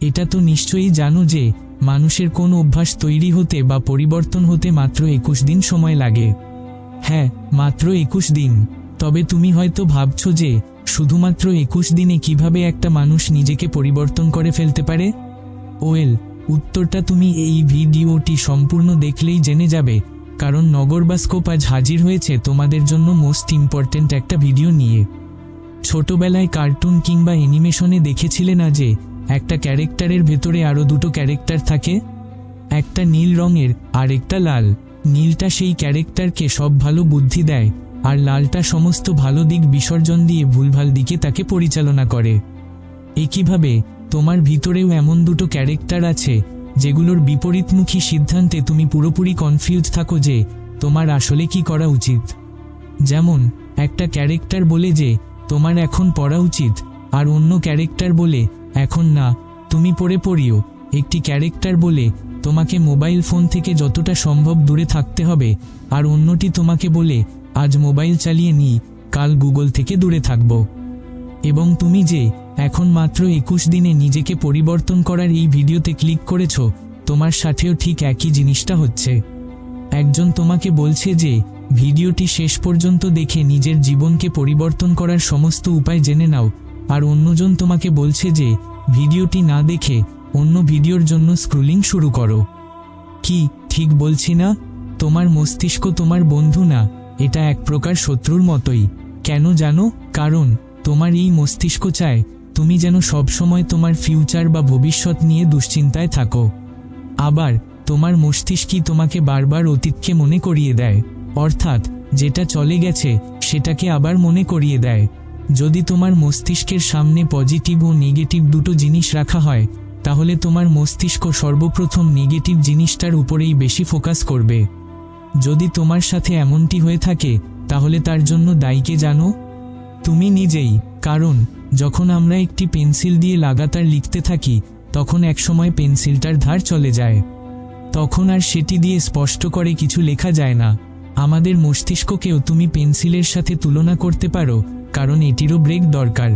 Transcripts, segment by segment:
এটা তো নিশ্চয়ই জানো যে, মানুষের কোন অভ্যাস তৈরি হতে বা পরিবর্তন হতে মাত্র একুশ দিন সময় লাগে। হ্যাঁ মাত্র একুশ দিন। তবে তুমি হয়তো ভাবছ যে, শুধুমাত্র একুশ দিনে কীভাবে একটা মানুষ নিজেকে পরিবর্তন করে ফেলতে পারে? ওয়েল, উত্তরটা তুমি এই ভিডিওটি সম্পূর্ণ দেখলেই জেনে যাবে, কারণ নগরবাস্কোপ আজ হাজির হয়েছে তোমাদের জন্য মোস্ট ইম্পর্ট্যান্ট একটা ভিডিও নিয়ে। ছোটবেলায় কার্টুন কিংবা অ্যানিমেশনে দেখেছিলে না যে একটা ক্যারেক্টারের ভেতরে আরও দুটো ক্যারেক্টার থাকে। একটা নীল রঙের আর একটা লাল। নীলটা সেই ক্যারেক্টারকে সব ভালো বুদ্ধি দেয়, আর লালটা সমস্ত ভালো দিক বিসর্জন দিয়ে ভুলভাল দিকে তাকে পরিচালনা করে। একইভাবে, তোমার ভিতরেও এমন দুটো ক্যারেক্টার আছে, যেগুলোর বিপরীতমুখী সিদ্ধান্তে তুমি পুরোপুরি কনফিউজ থাকো যে, তোমার আসলে কি করা উচিত। যেমন, একটা ক্যারেক্টার বলে যে, তোমার এখন পড়া উচিত, আর অন্য ক্যারেক্টার বলে এখন না, তুমি পড়ে পড়িও, একটি ক্যারেক্টার বলে তোমাকে মোবাইল ফোন থেকে যতটা সম্ভব দূরে থাকতে হবে, আর অন্যটি তোমাকে বলে আজ মোবাইল চালিয়ে নিই, কাল গুগল থেকে দূরে থাকব। এবং তুমি যে এখন মাত্র একুশ দিনে নিজেকে পরিবর্তন করার এই ভিডিওতে ক্লিক করেছ, তোমার সাথেও ঠিক একই জিনিসটা হচ্ছে। একজন তোমাকে বলছে যে, ভিডিওটি শেষ পর্যন্ত দেখে নিজের জীবনকে পরিবর্তন করার সমস্ত উপায় জেনে নাও আর অন্যজন তোমাকে বলছে যে, ভিডিওটি না দেখে অন্য ভিডিওর জন্য স্ক্রুলিং শুরু করো। কি, ঠিক বলছি না? তোমার মস্তিষ্ক তোমার বন্ধু না, এটা এক প্রকার শত্রুর মতোই। কেন জানো? কারণ, তোমার এই মস্তিষ্ক চায় তুমি যেন সবসময় তোমার ফিউচার বা ভবিষ্যৎ নিয়ে দুশ্চিন্তায় থাকো। আবার, তোমার মস্তিষ্কই তোমাকে বারবার অতীতকে মনে করিয়ে দেয়। অর্থাৎ, যেটা চলে গেছে, সেটাকে আবার মনে করিয়ে দেয়। যদি তোমার মস্তিষ্কের সামনে পজিটিভ ও নেগেটিভ দুটো জিনিস রাখা হয়, তাহলে তোমার মস্তিষ্ক সর্বপ্রথম নেগেটিভ জিনিসটার উপরেই বেশি ফোকাস করবে। যদি তোমার সাথে এমনটি হয়ে থাকে, তাহলে তার জন্য দায়ীকে জানো। তুমি নিজেই, কারণ, যখন আমরা একটি পেন্সিল দিয়ে লাগাতার লিখতে থাকি, তখন একসময় পেন্সিলটার ধার চলে যায়। তখন আর সেটি দিয়ে স্পষ্ট করে কিছু লেখা যায় না। আমাদের মস্তিষ্ককেও তুমি পেন্সিলের সাথে তুলনা করতে পারো কারণ এটিরও ব্রেক দরকার।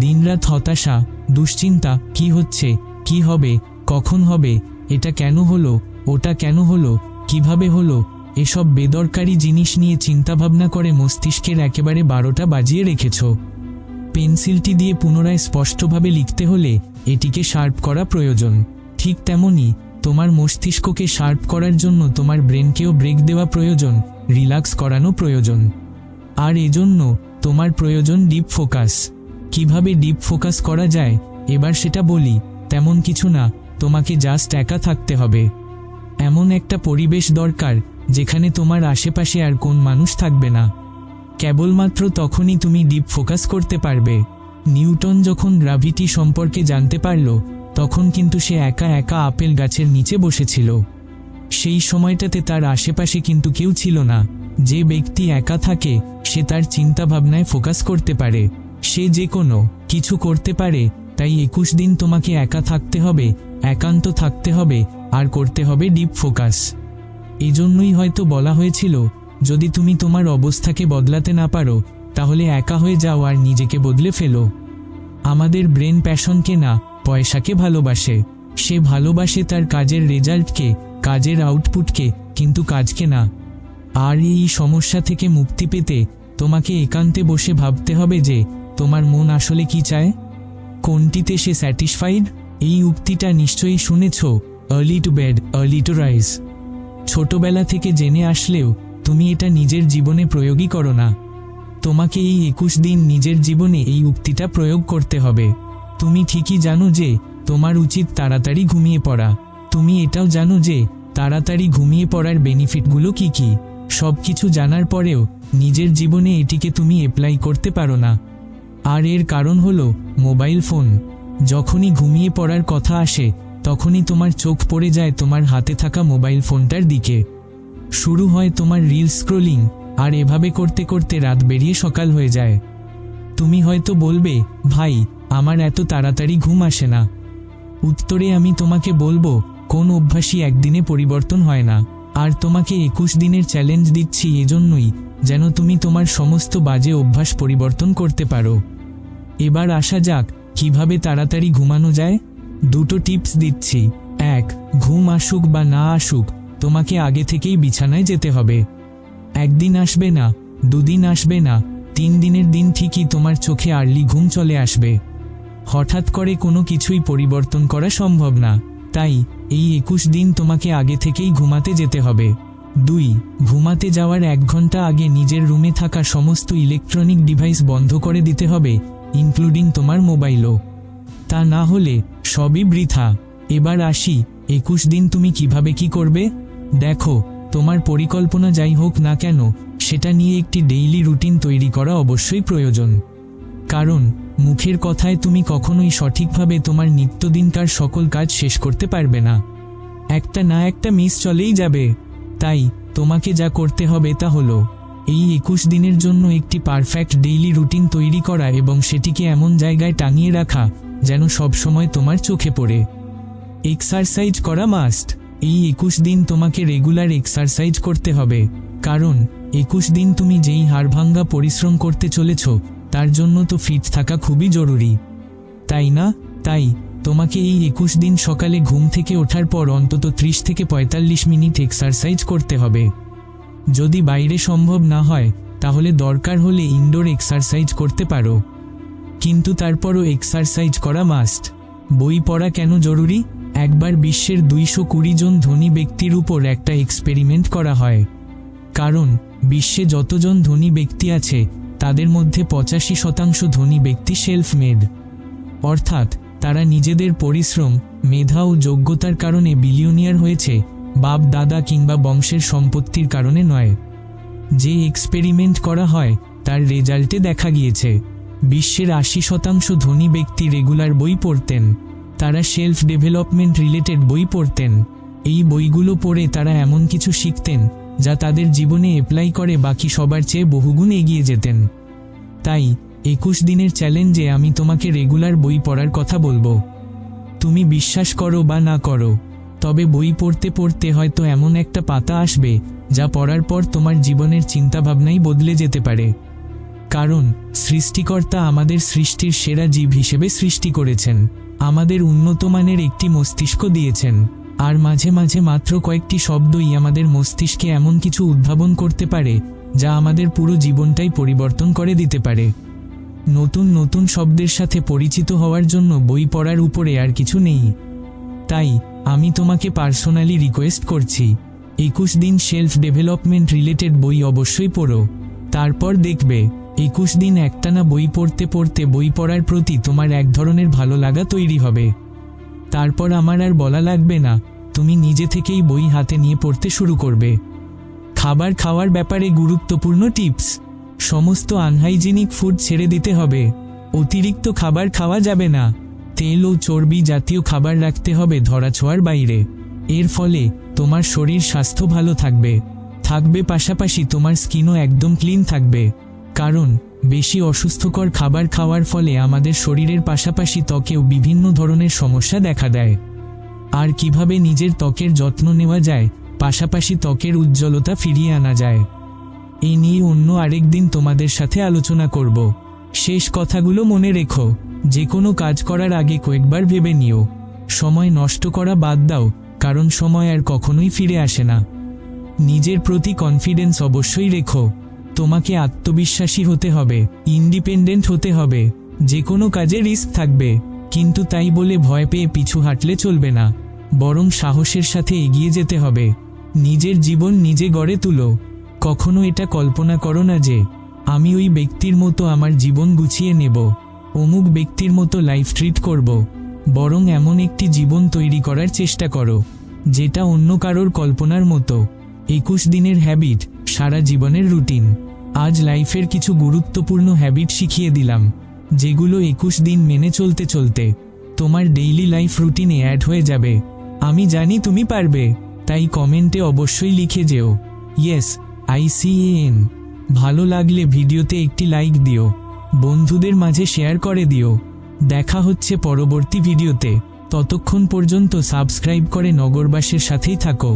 দিনরাত হতাশা, দুশ্চিন্তা, কি হচ্ছে, কি হবে, কখন হবে, এটা কেন হলো, ওটা কেন হলো, কীভাবে হলো, এসব বেদরকারি জিনিস নিয়ে চিন্তাভাবনা করে মস্তিষ্কের একেবারে বারোটা বাজিয়ে রেখেছ। পেন্সিলটি দিয়ে পুনরায় স্পষ্টভাবে লিখতে হলে এটিকে শার্প করা প্রয়োজন। ঠিক তেমনই, তোমার মস্তিষ্ককে শার্প করার জন্য তোমার ব্রেনকেও ব্রেক দেওয়া প্রয়োজন, রিল্যাক্স করানো প্রয়োজন। আর এজন্য তোমার প্রয়োজন ডিপ ফোকাস কীভাবে ডিপ ফোকাস করা যায়? এবার সেটা বলি, তেমন কিছু না, তোমাকে জাস্ট একা থাকতে হবে। এমন একটা পরিবেশ দরকার, যেখানে তোমার আশেপাশে আর কোন মানুষ থাকবে না। কেবলমাত্র তখনই তুমি ডিপ ফোকাস করতে পারবে। নিউটন যখন গ্রাভিটি সম্পর্কে জানতে পারল, তখন কিন্তু সে একা একা আপেল গাছের নিচে বসেছিল। সেই সময়টাতে তার আশেপাশে কিন্তু কেউ ছিল না। যে ব্যক্তি একা থাকে, সে তার চিন্তাভাবনায় ফোকাস করতে পারে। সে যে কোনো কিছু করতে পারে, তাই একুশ দিন তোমাকে একা থাকতে হবে, একান্ত থাকতে হবে, আর করতে হবে ডিপ ফোকাস। এজন্যই হয়তো বলা হয়েছিল, যদি তুমি তোমার অবস্থাকে বদলাতে না পারো, তাহলে একা হয়ে যাও আর নিজেকে বদলে ফেলো। আমাদের ব্রেন প্যাশনকে না, পয়সাকে ভালোবাসে। সে ভালোবাসে তার কাজের রেজাল্টকে, কাজের আউটপুটকে, কিন্তু কাজকে না। আর এই সমস্যা থেকে মুক্তি পেতে তোমাকে একান্তে বসে ভাবতে হবে যে তোমার মন আসলে কি চায়। কোনটিতে সে স্যাটিসফাইড এই উক্তিটা নিশ্চয়ই শুনেছ early to bed early to rise ছোটবেলা থেকে জেনে আসলেও তুমি এটা নিজের জীবনে প্রয়োগই করো না। তোমাকে এই একুশ দিন নিজের জীবনে এই উক্তিটা প্রয়োগ করতে হবে। তুমি ঠিকই জানো যে তোমার উচিত তাড়াতাড়ি ঘুমিয়ে পড়া। তুমি এটাও জানো যে তাড়াতাড়ি ঘুমিয়ে পড়ার বেনিফিটগুলো কি কি। সব কিছু জানার পরেও নিজের জীবনে এটিকে তুমি অ্যাপ্লাই করতে পারো না। আর এর কারণ হল মোবাইল ফোন যখনই ঘুমিয়ে পড়ার কথা আসে, তখনই তোমার চোখ পড়ে যায় তোমার হাতে থাকা মোবাইল ফোনটার দিকে। শুরু হয় তোমার রিল স্ক্রোলিং আর এভাবে করতে করতে রাত বেরিয়ে সকাল হয়ে যায়। তুমি হয়তো বলবে, ভাই, আমার এত তাড়াতাড়ি ঘুম আসে না। উত্তরে আমি তোমাকে বলব, কোন অভ্যাসই একদিনে পরিবর্তন হয় না। আর তোমাকে একুশ দিনের চ্যালেঞ্জ দিচ্ছি এজন্যই, যেন তুমি তোমার সমস্ত বাজে অভ্যাস পরিবর্তন করতে পারো। এবার আসা যাক, কীভাবে তাড়াতাড়ি ঘুমানো যায়? দুটো টিপস দিচ্ছি। এক, ঘুম আসুক বা না আসুক, তোমাকে আগে থেকেই বিছানায় যেতে হবে। একদিন আসবে না, দুদিন আসবে না, তিন দিনের দিন ঠিকই তোমার চোখে আর্লি ঘুম চলে আসবে। হঠাৎ করে কোনো কিছুই পরিবর্তন করা সম্ভব না। তাই এই একুশ দিন তোমাকে আগে থেকেই ঘুমাতে যেতে হবে। দুই, ঘুমাতে যাওয়ার এক ঘণ্টা আগে নিজের রুমে থাকা সমস্ত ইলেকট্রনিক ডিভাইস বন্ধ করে দিতে হবে, ইনক্লুডিং তোমার মোবাইলও। তা না হলে সবই বৃথা। এবার আসি, একুশ দিন তুমি কীভাবে কি করবে? দেখো, তোমার পরিকল্পনা যাই হোক না কেন, সেটা নিয়ে একটি ডেইলি রুটিন তৈরি করা অবশ্যই প্রয়োজন। কারণ মুখের কথায় তুমি কখনোই সঠিকভাবে তোমার নিত্যদিনকার সকল কাজ শেষ করতে পারবে না। একটা না একটা মিস চলেই যাবে। তাই, তোমাকে যা করতে হবে তা হলো, এই একুশ দিনের জন্য একটি পারফেক্ট ডেইলি রুটিন তৈরি করা এবং সেটিকে এমন জায়গায় টাঙিয়ে রাখা যেন সবসময় তোমার চোখে পড়ে। এক্সারসাইজ করা মাস্ট এই একুশ দিন তোমাকে রেগুলার এক্সারসাইজ করতে হবে। কারণ, একুশ দিন তুমি যেই হাড়ভাঙ্গা পরিশ্রম করতে চলেছ তার জন্য তো ফিট থাকা খুবই জরুরি। তাই না? তাই, তোমাকে এই একুশ দিন সকালে ঘুম থেকে ওঠার পর অন্তত ত্রিশ থেকে পঁয়তাল্লিশ মিনিট এক্সারসাইজ করতে হবে। যদি বাইরে সম্ভব না হয়, তাহলে দরকার হলে ইনডোর এক্সারসাইজ করতে পারো। কিন্তু তারপরও এক্সারসাইজ করা মাস্ট বই পড়া কেন জরুরি? একবার বিশ্বের দুইশো কুড়ি জন ধনী ব্যক্তির উপর একটা এক্সপেরিমেন্ট করা হয়। কারণ, বিশ্বে যতজন ধনী ব্যক্তি আছে তাদের মধ্যে পঁচাশি শতাংশ ধনী ব্যক্তি সেলফ মেড অর্থাৎ তারা নিজেদের পরিশ্রম, মেধা ও যোগ্যতার কারণে বিলিয়নিয়ার হয়েছে, বাপ, দাদা কিংবা বংশের সম্পত্তির কারণে নয়। যে এক্সপেরিমেন্ট করা হয়, তার রেজাল্টে দেখা গিয়েছে। বিশ্বের আশি শতাংশ ধনী ব্যক্তি রেগুলার বই পড়তেন। তারা সেলফ ডেভেলপমেন্ট রিলেটেড বই পড়তেন। এই বইগুলো পড়ে তারা এমন কিছু শিখতেন যা তাদের জীবনে অ্যাপ্লাই করে বাকি সবার চেয়ে বহুগুণ এগিয়ে যেতেন। তাই, একুশ দিনের চ্যালেঞ্জে আমি তোমাকে রেগুলার বই পড়ার কথা বলব। তুমি বিশ্বাস করো বা না করো, তবে বই পড়তে পড়তে হয়তো এমন একটা পাতা আসবে, যা পড়ার পর তোমার জীবনের চিন্তাভাবনাই বদলে যেতে পারে। কারণ, সৃষ্টিকর্তা আমাদের সৃষ্টির সেরা জীব হিসেবে সৃষ্টি করেছেন, আমাদের উন্নত মানের একটি মস্তিষ্ক দিয়েছেন। আর মাঝে মাঝে মাত্র কয়েকটি শব্দই আমাদের মস্তিষ্কে এমন কিছু উদ্ভাবন করতে পারে, যা আমাদের পুরো জীবনটাই পরিবর্তন করে দিতে পারে। নতুন নতুন শব্দের সাথে পরিচিত হওয়ার জন্য বই পড়ার উপরে আর কিছু নেই। তাই, আমি তোমাকে পার্সোনালি রিকোয়েস্ট করছি, একুশ দিন সেলফ ডেভেলপমেন্ট রিলেটেড বই অবশ্যই পড়ো। তারপর দেখবে, একুশ দিন একটানা বই পড়তে পড়তে বই পড়ার প্রতি তোমার এক ধরনের ভালো লাগা তৈরি হবে। তারপর আমার আর বলা লাগবে না, তুমি নিজে থেকেই বই হাতে নিয়ে পড়তে শুরু করবে। খাবার খাওয়ার ব্যাপারে গুরুত্বপূর্ণ টিপস। সমস্ত আনহাইজিনিক ফুড ছেড়ে দিতে হবে। অতিরিক্ত খাবার খাওয়া যাবে না। তেল ও চর্বি জাতীয় খাবার রাখতে হবে ধরাছোঁয়ার বাইরে। এর ফলে তোমার শরীর স্বাস্থ্য ভালো থাকবে। থাকবে পাশাপাশি তোমার স্কিনও একদম ক্লিন থাকবে। কারণ, বেশি অসুস্থকর খাবার খাওয়ার ফলে আমাদের শরীরের পাশাপাশি ত্বকেও বিভিন্ন ধরনের সমস্যা দেখা দেয়। আর কীভাবে নিজের ত্বকের যত্ন নেওয়া যায়, পাশাপাশি ত্বকের উজ্জ্বলতা ফিরিয়ে আনা যায়। এই নিয়ে অন্য আরেক দিন তোমাদের সাথে আলোচনা করব। শেষ কথাগুলো মনে রেখো। যে কোনো কাজ করার আগে কয়েকবার ভেবে নিও। সময় নষ্ট করা বাদ দাও, কারণ সময় আর কখনোই ফিরে আসে না। নিজের প্রতি কনফিডেন্স অবশ্যই রেখো। তোমাকে আত্মবিশ্বাসী হতে হবে, ইন্ডিপেন্ডেন্ট হতে হবে। যে কোনো কাজে রিস্ক থাকবে, কিন্তু তাই বলে ভয় পেয়ে পিছু হাঁটলে চলবে না। বরং সাহসের সাথে এগিয়ে যেতে হবে। নিজের জীবন নিজে গড়ে তুলো। কখনো এটা কল্পনা করো না যে, আমি ওই ব্যক্তির মতো আমার জীবন গুছিয়ে নেব। অমুক ব্যক্তির মতো লাইফ ট্রিট করব। বরং এমন একটি জীবন তৈরি করার চেষ্টা করো, যেটা অন্য কারোর কল্পনার মতো। একুশ দিনের হ্যাবিট সারা জীবনের রুটিন আজ লাইফের কিছু গুরুত্বপূর্ণ হ্যাবিট শিখিয়ে দিলাম, যেগুলো একুশ দিন মেনে চলতে চলতে তোমার ডেইলি লাইফ রুটিনে অ্যাড হয়ে যাবে। আমি জানি তুমি পারবে, তাই কমেন্টে অবশ্যই লিখে যেও। ইয়েস আইসিএন ভালো লাগলে ভিডিওতে একটি লাইক দিও, বন্ধুদের মাঝে শেয়ার করে দিও। দেখা হচ্ছে পরবর্তী ভিডিওতে। ততক্ষণ পর্যন্ত সাবস্ক্রাইব করে নগরবাসের সাথেই থাকো।